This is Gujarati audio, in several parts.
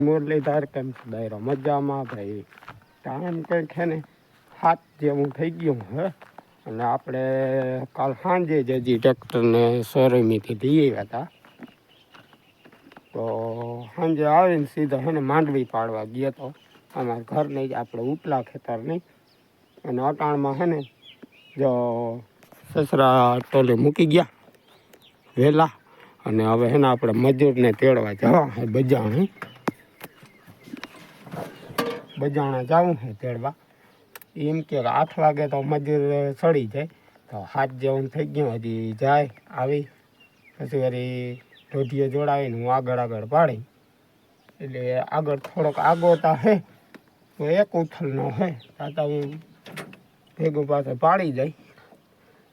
મુરલીધર કેમ દાયરો મજામાં ભાઈ. ટાઈમ કંઈક છે ને હાથ જેવું થઈ ગયું હે. અને આપણે કાલ સાંજે જ હજી ટ્રેક્ટરને શોરૂમેથી લઈ હતા. તો સાંજે આવીને સીધો છે ને માંડવી પાડવા ગયો તો. અમારા ઘરને જ આપણે ઉપલા ખેતરની અને અટાણમાં છે ને જો સસરા ટોલે મૂકી ગયા વહેલા અને હવે છે ને આપણે મજૂરને તેડવા જવા બજાણે બજાણા જવું છે તેડવા. એમ કે આઠ વાગે તો મજૂર ચડી જાય. તો હાથ જેવું થઈ ગયું, હજી જાય, આવી. પછી વળી ઢોઢીએ જોડાવીને હું આગળ આગળ પાડી. એટલે આગળ થોડોક આગોતા હે, તો એક ઉથલનો હે તાતા હું ભેગું પાસે પાડી જાય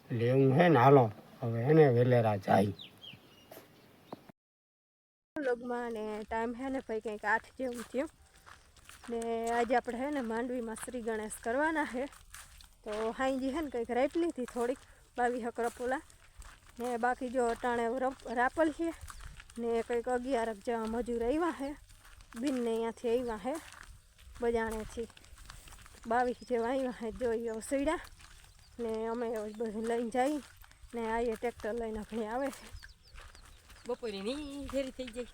એટલે હું હે ને હાલો, હવે એને વેલેરા જાય. લગમાં ને ટાઈમ હે ને ભાઈ કંઈક આઠ જેવું થયું. ને આજે આપણે હે ને માંડવીમાં શ્રી ગણેશ કરવાના છે. તો હાઈજી હે ને કંઈક રાપલી હતી થોડીક બાવી હક રપોલા. ને બાકી જો અટાણે રપ- રાપલ છે ને કંઈક અગિયારક જેવા મજૂર આવ્યા છે. બિનને અહીંયાથી આવ્યા છે બજાણેથી. બાવીસ જેવા આવ્યા છે જોઈએ સીડા ને અમે બધું લઈને જઈ ને આઈએ ટ્રેક્ટર લઈને ઘણી આવે છે. બપોરે ની ઘેરી થઈ જાય.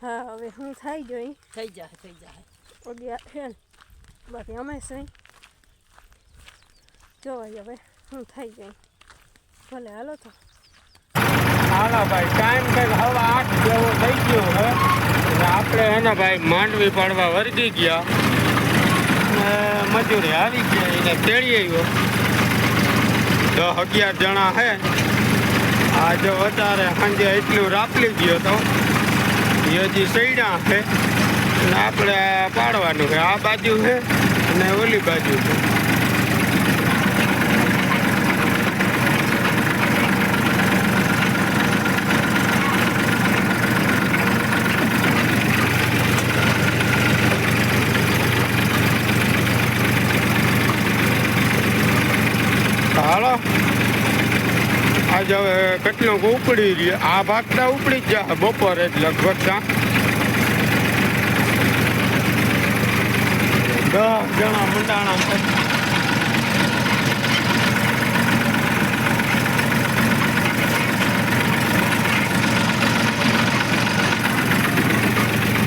હા હવે હું થઈ જોઈ થઈ જાય થઈ જાય અગિયાર છે ને બાકી અમે સહી જોવાય હવે હું થઈ જાય ભલે હાલો તો હાલો ભાઈ ટાઈમ કંઈક હવે આઠ જેવો થઈ ગયો હે આપણે એને ભાઈ, માંડવી પાડવા વર્ગી ગયા. ને મજૂરી આવી ગયા, એને તેડી આવ્યો. દસ અગિયાર જણા હે. આજે વધારે સાંજે એટલું રાપલી ગયો તો. હજી સૈડા છે અને આપણે પાડવાનું છે. આ બાજુ છે અને ઓલી બાજુ છે. હાલો. આજે કેટલુંક ઉપડી રહ્યું આ ભાગતા ઉપડી જ જાય બપોરે જ લગભગ ત્યાં દસ જણા મંડાણા.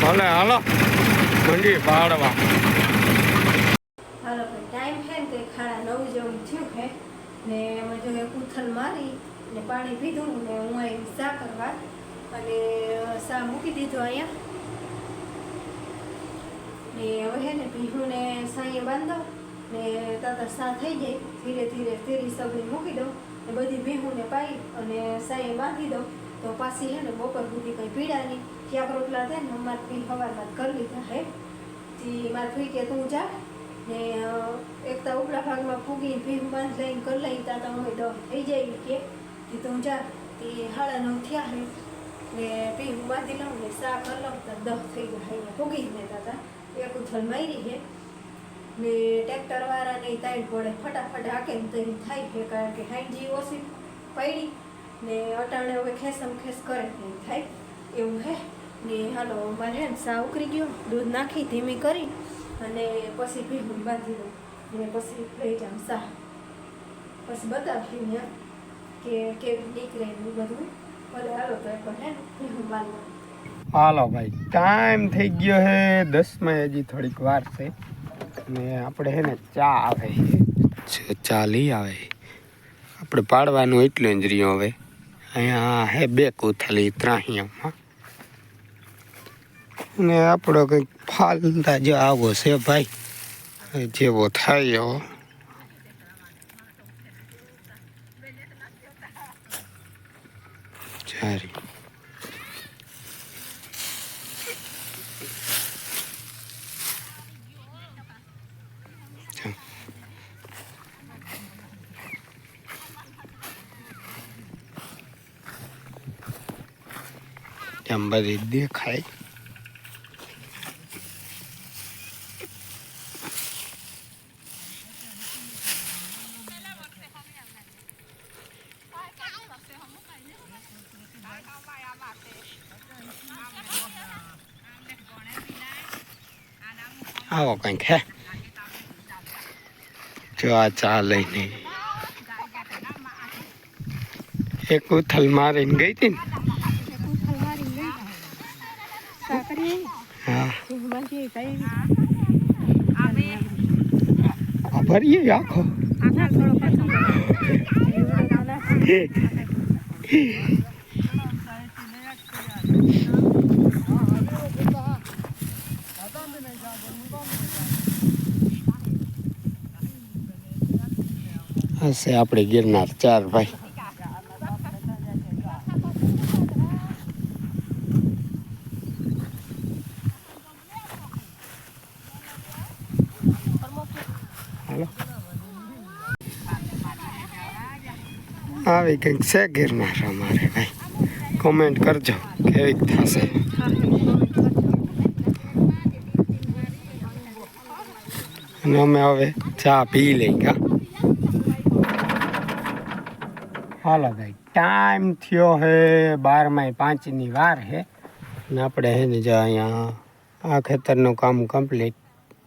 ભલે, હાલો. મંડી પાડવા. હાલો ટાઈમ છે ને કંઈક ખાડા નવ થયું છે. ને અમે જો કૂથલ મારી ને પાણી પીધું ને હું અહીં સા કરવા અને સા મૂકી દીધો અહીંયા. ને હવે છે ને પીહુને સાંઈએ બાંધો ને તાતા સા થઈ જાય. ધીરે ધીરે તેરી સગડી મૂકી દઉં ને બધી ભીહુને પાઈ અને સાંઈએ બાંધી દઉં. તો પાછી છે ને બપોર સુધી કંઈ પીડા નહીં. ક્યાંક રોટલા થાય ને અમારે પી હવારમાં કરી લીધા હે. થી મારે ફી કે તું જા ને એકતા એક ઉપલા ભાગમાં ફૂગી ભીમ બાંધ લઈને કરી લઈ તાતા અમે દહ થઈ જાય કે. તી જા. તે હાડા નવ થયા હે ને ભીમ બાંધી લઉં ને સા કરી લઉં તો દહ થઈ અહીંયા ફૂગી ને તાતા. એક ઉથલ મારી છે. ને ટ્રેક્ટર વાળાને તાઈ પડે ફટાફટ હાકે ને એ થાય છે, કારણ કે હાઈજી ઓછી પડી ને અટાણે હવે ખેસમ ખેસ કરે ને થાય. એવું હે. ને હાલો, મારે સા ઉકળી ગયો, દૂધ નાખી, ધીમી કરી અને પછી ભીગું બાંધી દઉં ને પછી લઈ જાઉં સા. પછી બતાવ્યું ને કે કેવી નીકળે એવું બધું. ભલે હાલો તો એક હે ને ભીગું બાંધવા હાલો ભાઈ ટાઈમ થઈ ગયો હે દસમાં, હજી થોડીક વાર છે. ને આપણે હે ને ચા આવે ચા લઈ આવે આપણે પાડવાનું એટલું જ રહ્યું હવે. અહીંયા હે બે કોથળી ત્રાહિયામાં. ને આપણો કંઈક ફાલતા જો આવો છે ભાઈ. જેવો થાય એવો. બધી દેખાય. આવો કંઈક, હે. જો આ ચા લઈને. એક ઉથલ મારીને ગઈ હતી ને હા આ ભરીએ આખો હશે આપણે ગિરનાર ચાર ભાઈ. હાલો આવી કંઈક છે ગિરનાર અમારે ભાઈ કોમેન્ટ કરજો, કેવી થશે. અને અમે હવે ચા પી લઈ કા હાલો ભાઈ ટાઈમ થયો હે બારમાય પાંચની વાર હે. ને આપણે હે ને જો અહીંયા આ ખેતરનું કામ કમ્પ્લીટ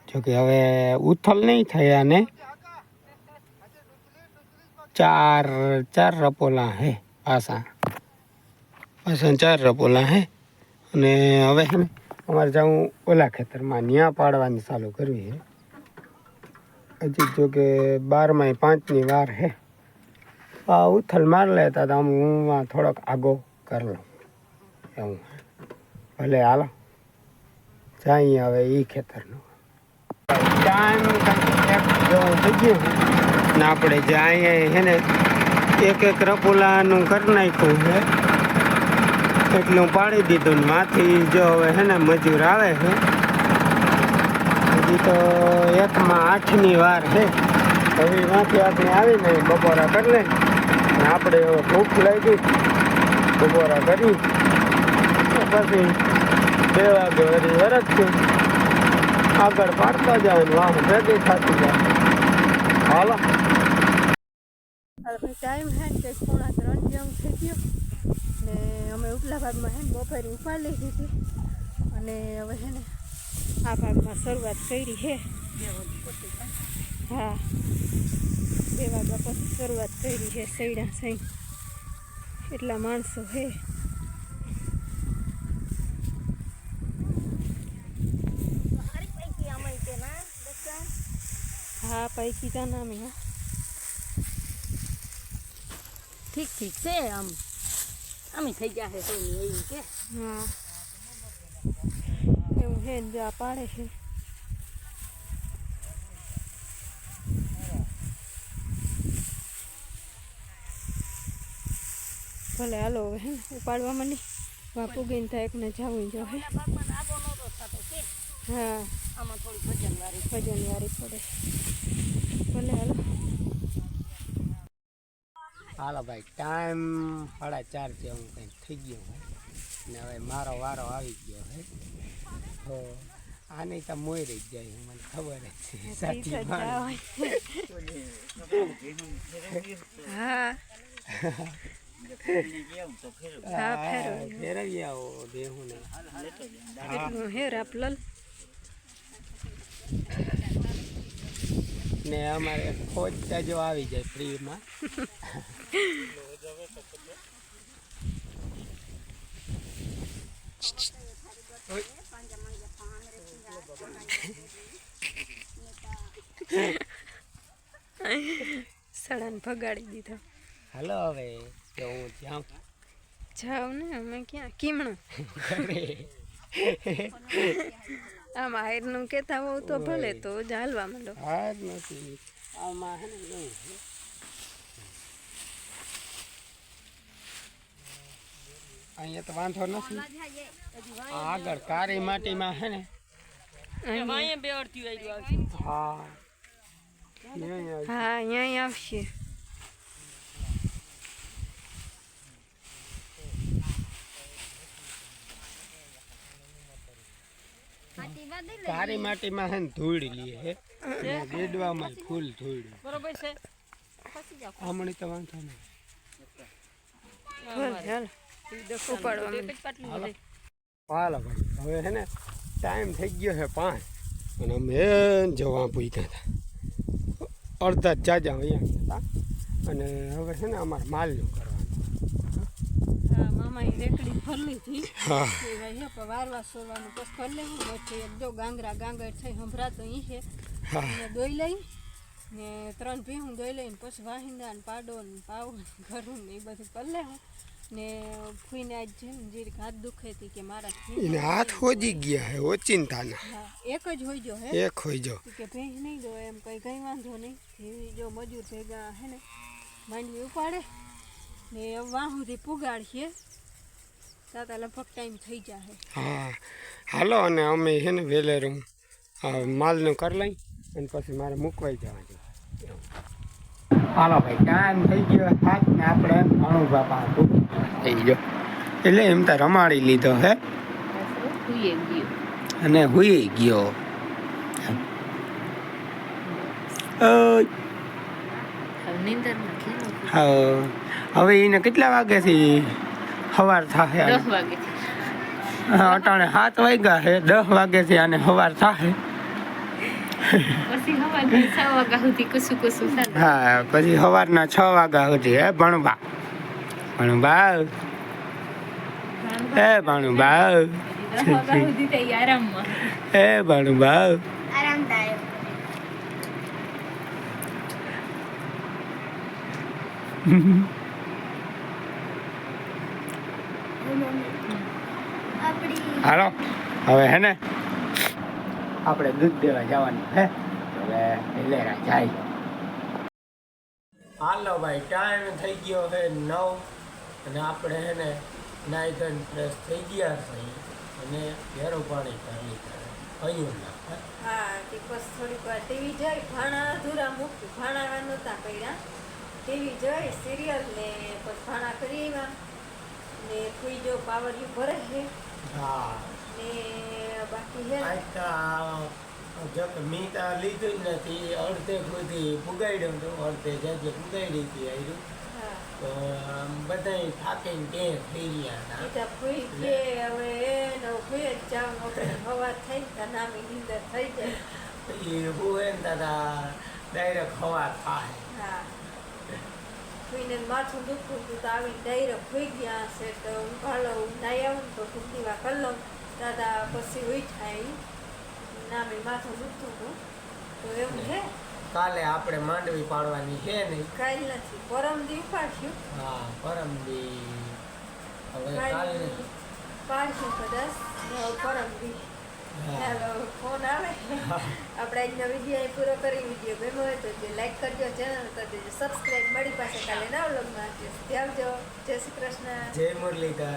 જોકે હવે ઉથલ નહીં થયા ને ચાર ચાર રપોલા હે પાછા પાછા ચાર રપોલા હે. અને હવે અમારે જવું ઓલા ખેતરમાં ન્યા પાડવાની ચાલુ કરવી હે. હજી જો કે બારમાય પાંચની વાર હે. આ ઉથલ માર લેતા તો આમ હું થોડોક આગો કરલો એવું ભલે હાલો. જાય હવે એ ખેતરનું. ટાઈમ જેવું થઈ ગયું ને આપણે એક એક રપુલાનું કરી નાખ્યું છે. એટલું પાડી દીધું ને માથી જો હવે હે ને મજૂર આવે છે. હજી તો એકમાં આઠની વાર છે. હવે માથી આપણે આવીને બપોરા કરી લે આપણે હવે ભૂખ લાગી. બપોરા કરી. પછી બે વાગે વળી વરસશું. આગળ પાડતા જાવ ને વાહ, ભેગી થતી જાય. હાલો. ટાઈમ હે ને પોણા ત્રણ જેમ થઈ ગયો. ને અમે ઉપલા ભાગમાં હે ને બપોરે ઉપાડ હતી. અને હવે છે ને આ ભાગમાં શરૂઆત કરી છે હા. બે વાગ્યા પછી શરૂઆત કરી છે સૈડા સઈ. એટલા માણસો છે હા પૈકી તા નામે હા. ઠીક ઠીક છે આમ અમે થઈ ગયા છે કોઈ એવું કે. હા. એવું છે ને આ પાડે છે. ભલે હાલો હવે હે ઉપાડવા મને બાપુ ગઈને થાય એકને જવું જો હે હા. વાળી પડે ભલે હાલો હાલો ભાઈ ટાઈમ સાડા ચાર જેવું કંઈક થઈ ગયો હોય ને હવે મારો વારો આવી ગયો હે તો આની તો મોય રહી જાય મને ખબર જ છે. સાચી. હા. હા, ફેરવી. આવો. દેહું ને હેર રાપલલ ને અમારે ખોજતા જો આવી જાય ફ્રીમાં. સડાને ભગાડી દીધો. હાલો હવે કે હું જાઉં. જાઉં ને અમે ક્યાં? કીમણું. ઘરે. આમ આયરનું કહેતા હોવ તો ભલે તો જ હાલવા માંડો. હાર નથી આમાં હે ને અહીંયા તો વાંધો નથી. આગળ કારી માટીમાં હે ને. હા. હા અહીંયા આવશે. કારી માટીમાં હે ને ધૂળ લે હે. ને બેડવામાં ફૂલ ધૂળ. બરોબર છે. આમણી તો વાંધો નહીં. હાલ હવે. હે ને ટાઈમ થઈ ગયો છે પાંચ. અને અમે જવા પૂછ્યા હતા. અડધા જાજા અહીંયા હતા. અને હવે છે ને અમારે માલનું કરવાનું હા મામાએ રેકડી ફરલી હતી. એ ભાઈ હે પણ વારવા સોરવાનું પછી કરી લેવું વચ્ચે એક જો ગાંગરા ગાંગર થઈ સંભળાતો અહીં છે. દોઈ લઈ ને ત્રણ ભીહું દોઈ લઈને પછી વાહિંદા ને પાડો ને પાવ ઘરું ને એ બધું કરી લેવું. ને ફૂઈને આજ છે ને જીરીક હાથ દુખે હતી કે મારા એને હાથ હોજી ગયા હે ઓચિંતાના. એક જ હોય જો હે. એક હોય જો કે ભેંસ નહીં દો એમ કઈ કઈ વાંધો નહીં. એવી જો મજૂર ભેગા હે ને માંડવી ઉપાડે ને વાહ સુધી પુગાડીએ લગભગ ટાઈમ થઈ જાય હા હાલો અને અમે છે ને વેલેરું આ માલનું કરી લઈ અને પછી મારે મૂકવાઈ જવા હાલો ભાઈ ટાઈમ થઈ ગયો હાથ ને આપણે ઘણું બાપા થઈ ગયો. એટલે એમ તો રમાડી લીધો હે. અને હુઈ ગયો. હવે એને કેટલા વાગ્યાથી સવાર થાય દસ અટાણે સાત વાગ્યા છે દસ વાગ્યાથી અને સવાર થાય છ હા પછી સવારના છ વાગ્યા સુધી હે ભણવા. ભણવા. હે ભણવા. એ આરામમાં. હે ભણવા. આરામદાયક. હાલો. હવે હે ને? આપણે દૂધ દેવા જવાનું હે હવે લેરા જાય. હાલો ભાઈ ટાઈમ થઈ ગયો છે નવ. અને આપણે હે ને નાઈ ફ્રેશ થઈ ગયા છે અને ઘેરું પાણી કરી કહ્યું ના હા? તે બસ થોડીક વાર ટીવી જોઈ. ભાણા અધૂરા મૂક્યું. ભાણા નહોતા કર્યા ટીવી જોઈ સિરિયલ ને પછી ભાણા કરી ને કોઈ જો પાવરિયું ભરે છે. હા. ને બાકી હે તો મી તો લીધું જ નથી અડધે સુધી પુગાડ્યું હતું અડધે જગ્યાએ પુગાડી હતી આવ્યું તો બધાય થાકીને તે થઈ ગયા હતા ફૂઈ કે હવે એનો હવા થઈ ને નામી નીંદર થઈ જાય એ હું એમ દાદા ડાયરેક્ટ હવા થાય ફૂઈને માથું દુખતું હતું તો આવીને ડાયરેક્ટ ફૂઈ ગયા હશે તો હું ભાલો નાઈ આવું ને તો કુંતીવા કરી લઉં. દાદા પછી ઉઠાય નામે માથું દુખતું હતું. તો એવું છે? કાલે આપણે માંડવી પાડવાની છે ને? કાલ નથી પરમ દી પાડ્યું હા પરમ દી. હવે કાલ પાડશું કદાચ. પરમ દી. ફોન આવે? આપણે આજનો વીડિયો અહીં પૂરો કરી વીડિયો ગમ્યો હોય તો લાઈક કરજો, ચેનલ કરી દેજો સબસ્ક્રાઈબ મળી પાસે કાલે ના વ્લોગમાં આવજો. જય શ્રી કૃષ્ણ. જય મુરલીધર.